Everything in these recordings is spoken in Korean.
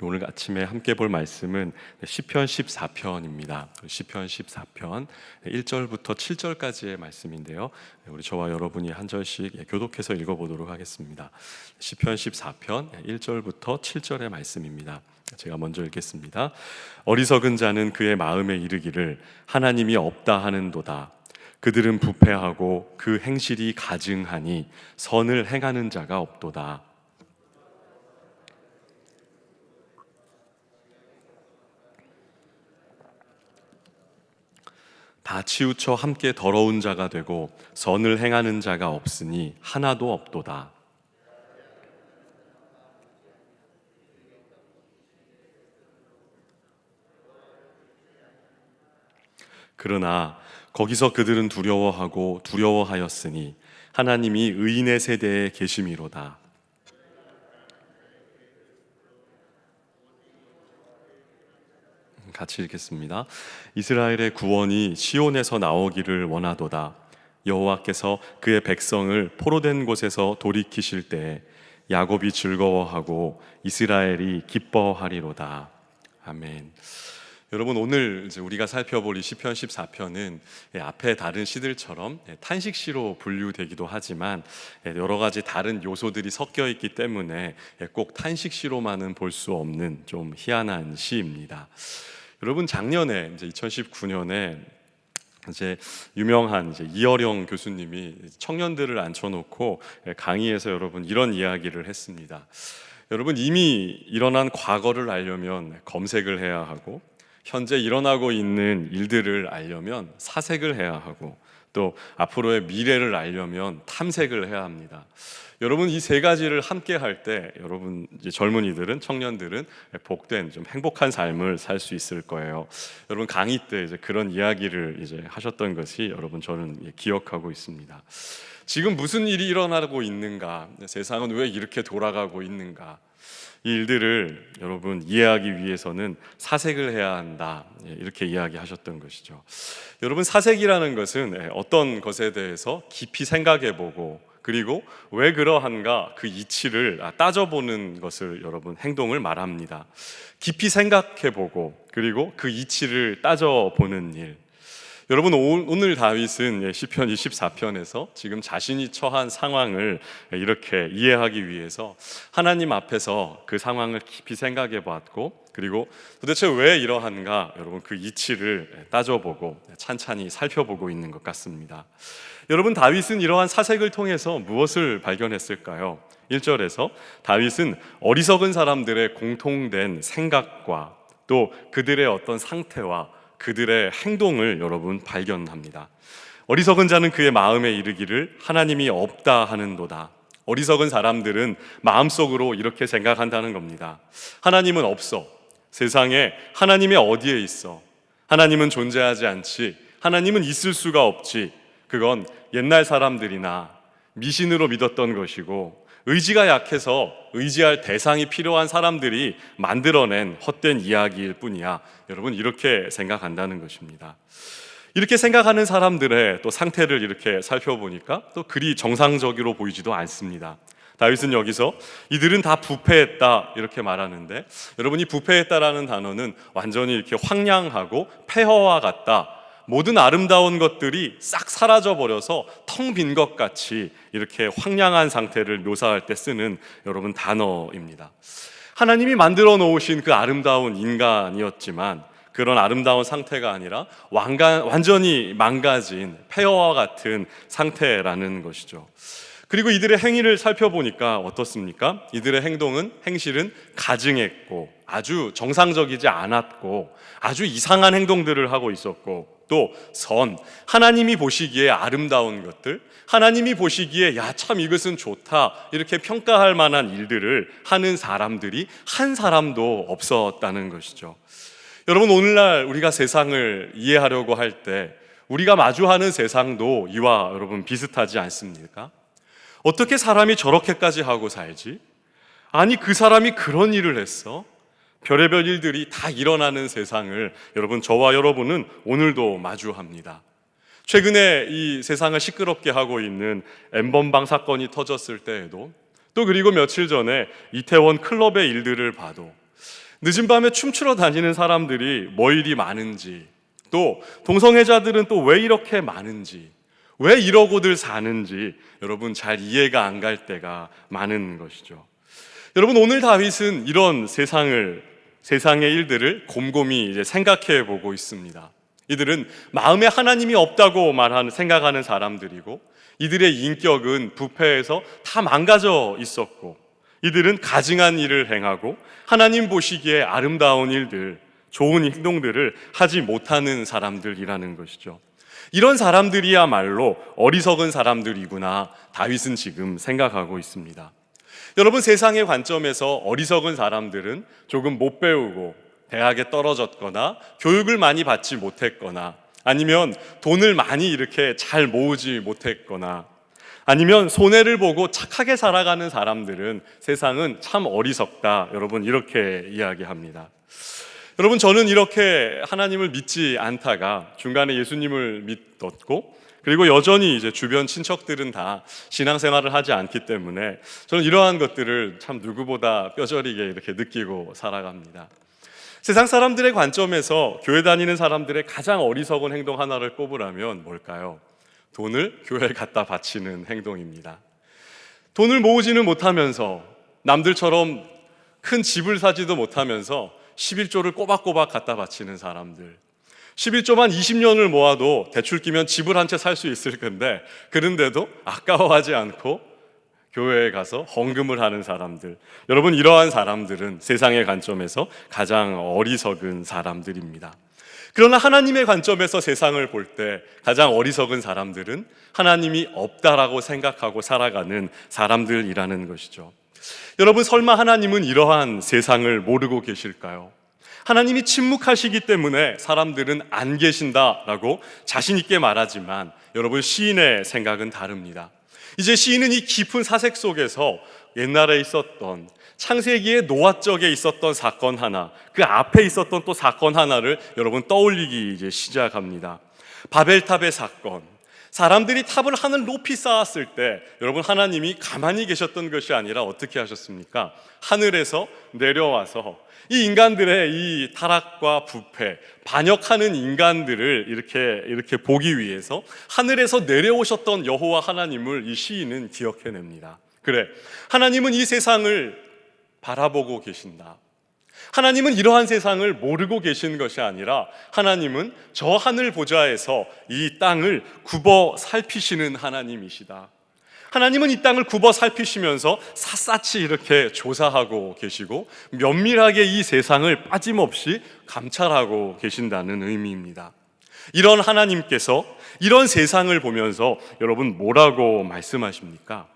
오늘 아침에 함께 볼 말씀은 시편 14편입니다. 시편 14편 1절부터 7절까지의 말씀인데요. 우리 저와 여러분이 한 절씩 교독해서 읽어 보도록 하겠습니다. 시편 14편 1절부터 7절의 말씀입니다. 제가 먼저 읽겠습니다. 어리석은 자는 그의 마음에 이르기를 하나님이 없다 하는도다. 그들은 부패하고 그 행실이 가증하니 선을 행하는 자가 없도다. 다 치우쳐 함께 더러운 자가 되고 선을 행하는 자가 없으니 하나도 없도다. 그러나 거기서 그들은 두려워하고 두려워하였으니 하나님이 의인의 세대에 계심이로다. 같이 읽겠습니다. 이스라엘의 구원이 시온에서 나오기를 원하도다. 여호와께서 그의 백성을 포로된 곳에서 돌이키실 때에 야곱이 즐거워하고 이스라엘이 기뻐하리로다. 아멘. 여러분 오늘 이제 우리가 살펴볼 이 시편 14편은 예, 앞에 다른 시들처럼 예, 탄식 시로 분류되기도 하지만 예, 여러 가지 다른 요소들이 섞여 있기 때문에 꼭 탄식 시로만은 볼 수 없는 좀 희한한 시입니다. 여러분 작년에 이제 2019년에 이제 유명한 이제 이어령 교수님이 청년들을 앉혀놓고 강의에서 여러분 이런 이야기를 했습니다. 여러분 이미 일어난 과거를 알려면 검색을 해야 하고 현재 일어나고 있는 일들을 알려면 사색을 해야 하고 또 앞으로의 미래를 알려면 탐색을 해야 합니다. 여러분 이 세 가지를 함께 할 때 여러분 젊은이들은 청년들은 복된 좀 행복한 삶을 살 수 있을 거예요. 여러분 강의 때 이제 그런 이야기를 이제 하셨던 것이 여러분 저는 기억하고 있습니다. 지금 무슨 일이 일어나고 있는가? 세상은 왜 이렇게 돌아가고 있는가? 이 일들을 여러분 이해하기 위해서는 사색을 해야 한다. 예, 이렇게 이야기하셨던 것이죠. 여러분 사색이라는 것은 예, 어떤 것에 대해서 깊이 생각해 보고 그리고 왜 그러한가 그 이치를 따져보는 것을 여러분 행동을 말합니다. 깊이 생각해 보고 그리고 그 이치를 따져보는 일. 여러분 오늘 다윗은 예, 시편 24편에서 지금 자신이 처한 상황을 이렇게 이해하기 위해서 하나님 앞에서 그 상황을 깊이 생각해 봤고 그리고 도대체 왜 이러한가 여러분 그 이치를 따져보고 찬찬히 살펴보고 있는 것 같습니다. 여러분 다윗은 이러한 사색을 통해서 무엇을 발견했을까요? 1절에서 다윗은 어리석은 사람들의 공통된 생각과 또 그들의 어떤 상태와 그들의 행동을 여러분 발견합니다. 어리석은 자는 그의 마음에 이르기를 하나님이 없다 하는도다. 어리석은 사람들은 마음속으로 이렇게 생각한다는 겁니다. 하나님은 없어. 세상에 하나님이 어디에 있어? 하나님은 존재하지 않지. 하나님은 있을 수가 없지. 그건 옛날 사람들이나 미신으로 믿었던 것이고 의지가 약해서 의지할 대상이 필요한 사람들이 만들어낸 헛된 이야기일 뿐이야. 여러분 이렇게 생각한다는 것입니다. 이렇게 생각하는 사람들의 또 상태를 이렇게 살펴보니까 또 그리 정상적으로 보이지도 않습니다. 다윗은 여기서 이들은 다 부패했다 이렇게 말하는데 여러분이 부패했다라는 단어는 완전히 이렇게 황량하고 폐허와 같다 모든 아름다운 것들이 싹 사라져 버려서 텅 빈 것 같이 이렇게 황량한 상태를 묘사할 때 쓰는 여러분 단어입니다. 하나님이 만들어 놓으신 그 아름다운 인간이었지만 그런 아름다운 상태가 아니라 완간, 완전히 망가진 폐허와 같은 상태라는 것이죠. 그리고 이들의 행위를 살펴보니까 어떻습니까? 이들의 행동은 행실은 가증했고 아주 정상적이지 않았고 아주 이상한 행동들을 하고 있었고 또 선, 하나님이 보시기에 아름다운 것들, 하나님이 보시기에 야, 참 이것은 좋다. 이렇게 평가할 만한 일들을 하는 사람들이 한 사람도 없었다는 것이죠. 여러분, 오늘날 우리가 세상을 이해하려고 할 때 우리가 마주하는 세상도 이와 여러분 비슷하지 않습니까? 어떻게 사람이 저렇게까지 하고 살지? 아니, 그 사람이 그런 일을 했어? 별의별 일들이 다 일어나는 세상을 여러분 저와 여러분은 오늘도 마주합니다. 최근에 이 세상을 시끄럽게 하고 있는 엠번방 사건이 터졌을 때에도 또 그리고 며칠 전에 이태원 클럽의 일들을 봐도 늦은 밤에 춤추러 다니는 사람들이 뭐 일이 많은지, 또 동성애자들은 또 왜 이렇게 많은지, 왜 이러고들 사는지 여러분 잘 이해가 안 갈 때가 많은 것이죠. 여러분 오늘 다윗은 이런 세상을 세상의 일들을 곰곰이 이제 생각해 보고 있습니다. 이들은 마음에 하나님이 없다고 말하는 생각하는 사람들이고 이들의 인격은 부패해서 다 망가져 있었고 이들은 가증한 일을 행하고 하나님 보시기에 아름다운 일들, 좋은 행동들을 하지 못하는 사람들이라는 것이죠. 이런 사람들이야말로 어리석은 사람들이구나 다윗은 지금 생각하고 있습니다. 여러분 세상의 관점에서 어리석은 사람들은 조금 못 배우고 대학에 떨어졌거나 교육을 많이 받지 못했거나 아니면 돈을 많이 이렇게 잘 모으지 못했거나 아니면 손해를 보고 착하게 살아가는 사람들은 세상은 참 어리석다. 여러분 이렇게 이야기합니다. 여러분 저는 이렇게 하나님을 믿지 않다가 중간에 예수님을 믿었고 그리고 여전히 이제 주변 친척들은 다 신앙생활을 하지 않기 때문에 저는 이러한 것들을 참 누구보다 뼈저리게 이렇게 느끼고 살아갑니다. 세상 사람들의 관점에서 교회 다니는 사람들의 가장 어리석은 행동 하나를 꼽으라면 뭘까요? 돈을 교회에 갖다 바치는 행동입니다. 돈을 모으지는 못하면서 남들처럼 큰 집을 사지도 못하면서 11조를 꼬박꼬박 갖다 바치는 사람들. 11조만 20년을 모아도 대출 끼면 집을 한 채 살 수 있을 건데 그런데도 아까워하지 않고 교회에 가서 헌금을 하는 사람들. 여러분 이러한 사람들은 세상의 관점에서 가장 어리석은 사람들입니다. 그러나 하나님의 관점에서 세상을 볼 때 가장 어리석은 사람들은 하나님이 없다라고 생각하고 살아가는 사람들이라는 것이죠. 여러분 설마 하나님은 이러한 세상을 모르고 계실까요? 하나님이 침묵하시기 때문에 사람들은 안 계신다라고 자신 있게 말하지만 여러분 시인의 생각은 다릅니다. 이제 시인은 이 깊은 사색 속에서 옛날에 있었던 창세기의 노아적에 있었던 사건 하나, 그 앞에 있었던 또 사건 하나를 여러분 떠올리기 이제 시작합니다. 바벨탑의 사건. 사람들이 탑을 하늘 높이 쌓았을 때 여러분 하나님이 가만히 계셨던 것이 아니라 어떻게 하셨습니까? 하늘에서 내려와서 이 인간들의 이 타락과 부패, 반역하는 인간들을 이렇게 이렇게 보기 위해서 하늘에서 내려오셨던 여호와 하나님을 이 시인은 기억해냅니다. 그래, 하나님은 이 세상을 바라보고 계신다. 하나님은 이러한 세상을 모르고 계신 것이 아니라 하나님은 저 하늘 보좌에서 이 땅을 굽어 살피시는 하나님이시다. 하나님은 이 땅을 굽어 살피시면서 샅샅이 이렇게 조사하고 계시고 면밀하게 이 세상을 빠짐없이 감찰하고 계신다는 의미입니다. 이런 하나님께서 이런 세상을 보면서 여러분 뭐라고 말씀하십니까?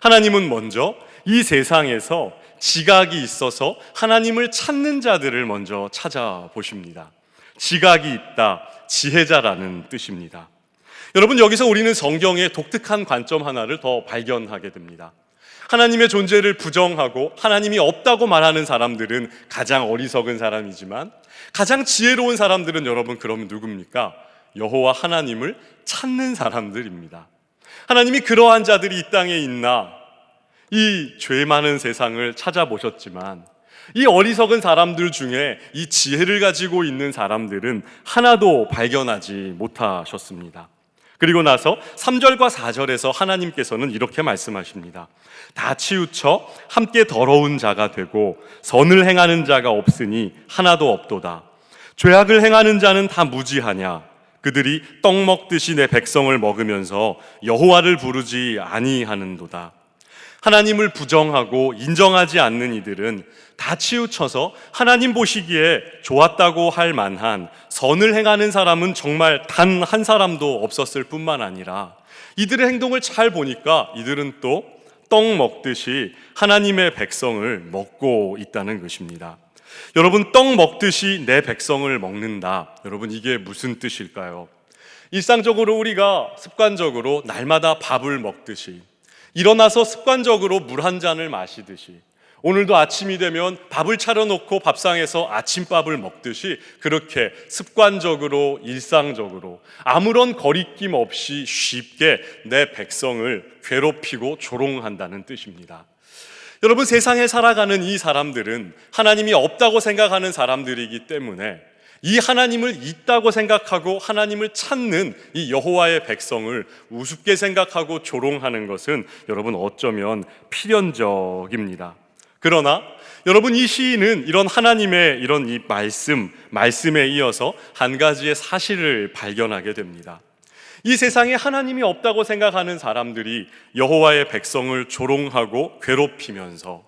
하나님은 먼저 이 세상에서 지각이 있어서 하나님을 찾는 자들을 먼저 찾아보십니다. 지각이 있다, 지혜자라는 뜻입니다. 여러분, 여기서 우리는 성경의 독특한 관점 하나를 더 발견하게 됩니다. 하나님의 존재를 부정하고 하나님이 없다고 말하는 사람들은 가장 어리석은 사람이지만 가장 지혜로운 사람들은 여러분 그러면 누굽니까? 여호와 하나님을 찾는 사람들입니다. 하나님이 그러한 자들이 이 땅에 있나 이 죄 많은 세상을 찾아보셨지만 이 어리석은 사람들 중에 이 지혜를 가지고 있는 사람들은 하나도 발견하지 못하셨습니다. 그리고 나서 3절과 4절에서 하나님께서는 이렇게 말씀하십니다. 다 치우쳐 함께 더러운 자가 되고 선을 행하는 자가 없으니 하나도 없도다. 죄악을 행하는 자는 다 무지하냐? 그들이 떡 먹듯이 내 백성을 먹으면서 여호와를 부르지 아니하는도다. 하나님을 부정하고 인정하지 않는 이들은 다 치우쳐서 하나님 보시기에 좋았다고 할 만한 선을 행하는 사람은 정말 단 한 사람도 없었을 뿐만 아니라 이들의 행동을 잘 보니까 이들은 또 떡 먹듯이 하나님의 백성을 먹고 있다는 것입니다. 여러분, 떡 먹듯이 내 백성을 먹는다. 여러분, 이게 무슨 뜻일까요? 일상적으로 우리가 습관적으로 날마다 밥을 먹듯이 일어나서 습관적으로 물 한 잔을 마시듯이 오늘도 아침이 되면 밥을 차려놓고 밥상에서 아침밥을 먹듯이 그렇게 습관적으로 일상적으로 아무런 거리낌 없이 쉽게 내 백성을 괴롭히고 조롱한다는 뜻입니다. 여러분 세상에 살아가는 이 사람들은 하나님이 없다고 생각하는 사람들이기 때문에 이 하나님을 있다고 생각하고 하나님을 찾는 이 여호와의 백성을 우습게 생각하고 조롱하는 것은 여러분 어쩌면 필연적입니다. 그러나 여러분 이 시인은 이런 하나님의 이런 이 말씀, 말씀에 이어서 한 가지의 사실을 발견하게 됩니다. 이 세상에 하나님이 없다고 생각하는 사람들이 여호와의 백성을 조롱하고 괴롭히면서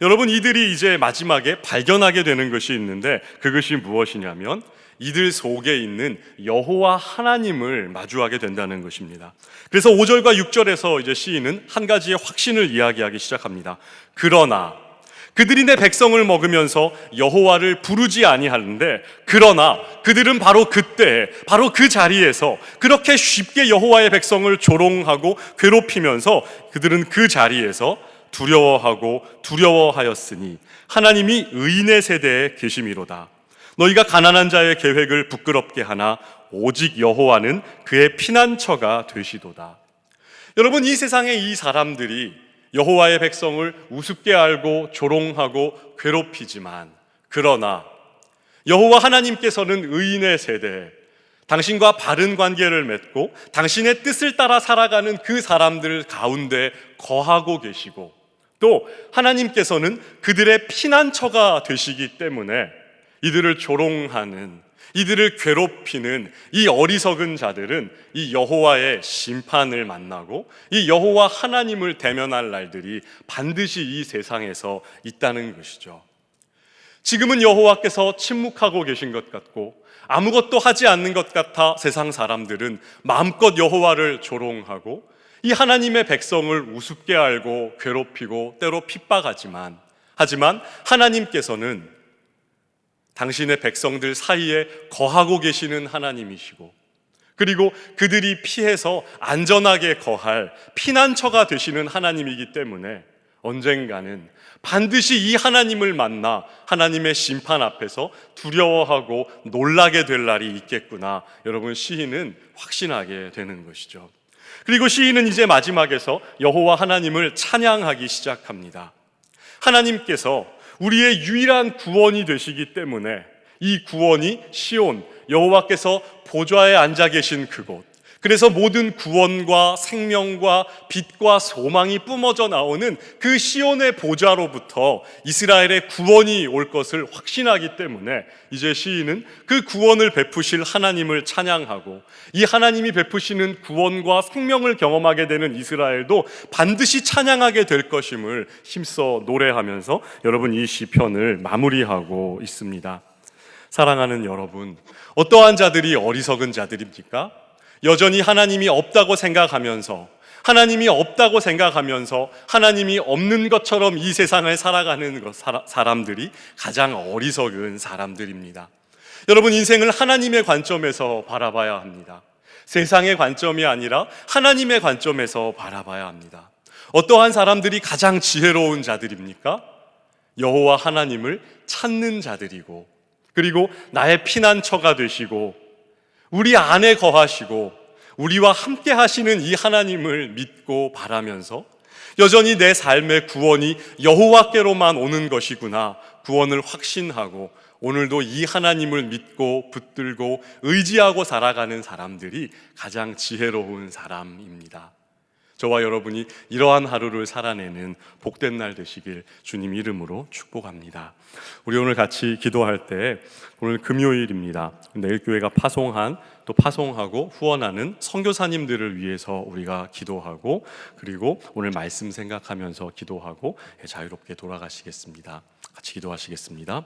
여러분 이들이 이제 마지막에 발견하게 되는 것이 있는데 그것이 무엇이냐면 이들 속에 있는 여호와 하나님을 마주하게 된다는 것입니다. 그래서 5절과 6절에서 이제 시인은 한 가지의 확신을 이야기하기 시작합니다. 그러나 그들이 내 백성을 먹으면서 여호와를 부르지 아니하는데 그러나 그들은 바로 그때 바로 그 자리에서 그렇게 쉽게 여호와의 백성을 조롱하고 괴롭히면서 그들은 그 자리에서 두려워하고 두려워하였으니 하나님이 의인의 세대에 계심이로다. 너희가 가난한 자의 계획을 부끄럽게 하나 오직 여호와는 그의 피난처가 되시도다. 여러분 이 세상에 이 사람들이 여호와의 백성을 우습게 알고 조롱하고 괴롭히지만 그러나 여호와 하나님께서는 의인의 세대에 당신과 바른 관계를 맺고 당신의 뜻을 따라 살아가는 그 사람들 가운데 거하고 계시고 또 하나님께서는 그들의 피난처가 되시기 때문에 이들을 조롱하는 이들을 괴롭히는 이 어리석은 자들은 이 여호와의 심판을 만나고 이 여호와 하나님을 대면할 날들이 반드시 이 세상에서 있다는 것이죠. 지금은 여호와께서 침묵하고 계신 것 같고 아무것도 하지 않는 것 같아 세상 사람들은 마음껏 여호와를 조롱하고 이 하나님의 백성을 우습게 알고 괴롭히고 때로 핍박하지만 하지만 하나님께서는 당신의 백성들 사이에 거하고 계시는 하나님이시고 그리고 그들이 피해서 안전하게 거할 피난처가 되시는 하나님이기 때문에 언젠가는 반드시 이 하나님을 만나 하나님의 심판 앞에서 두려워하고 놀라게 될 날이 있겠구나. 여러분 시인은 확신하게 되는 것이죠. 그리고 시인은 이제 마지막에서 여호와 하나님을 찬양하기 시작합니다. 하나님께서 우리의 유일한 구원이 되시기 때문에 이 구원이 시온 여호와께서 보좌에 앉아 계신 그곳 그래서 모든 구원과 생명과 빛과 소망이 뿜어져 나오는 그 시온의 보좌로부터 이스라엘의 구원이 올 것을 확신하기 때문에 이제 시인은 그 구원을 베푸실 하나님을 찬양하고 이 하나님이 베푸시는 구원과 생명을 경험하게 되는 이스라엘도 반드시 찬양하게 될 것임을 힘써 노래하면서 여러분 이 시편을 마무리하고 있습니다. 사랑하는 여러분, 어떠한 자들이 어리석은 자들입니까? 여전히 하나님이 없다고 생각하면서 하나님이 없다고 생각하면서 하나님이 없는 것처럼 이 세상을 살아가는 것, 사람들이 가장 어리석은 사람들입니다. 여러분 인생을 하나님의 관점에서 바라봐야 합니다. 세상의 관점이 아니라 하나님의 관점에서 바라봐야 합니다. 어떠한 사람들이 가장 지혜로운 자들입니까? 여호와 하나님을 찾는 자들이고 그리고 나의 피난처가 되시고 우리 안에 거하시고 우리와 함께 하시는 이 하나님을 믿고 바라면서 여전히 내 삶의 구원이 여호와께로만 오는 것이구나 구원을 확신하고 오늘도 이 하나님을 믿고 붙들고 의지하고 살아가는 사람들이 가장 지혜로운 사람입니다. 저와 여러분이 이러한 하루를 살아내는 복된 날 되시길 주님 이름으로 축복합니다. 우리 오늘 같이 기도할 때 오늘 금요일입니다. 내일 교회가 파송한 또 파송하고 후원하는 선교사님들을 위해서 우리가 기도하고 그리고 오늘 말씀 생각하면서 기도하고 자유롭게 돌아가시겠습니다. 같이 기도하시겠습니다.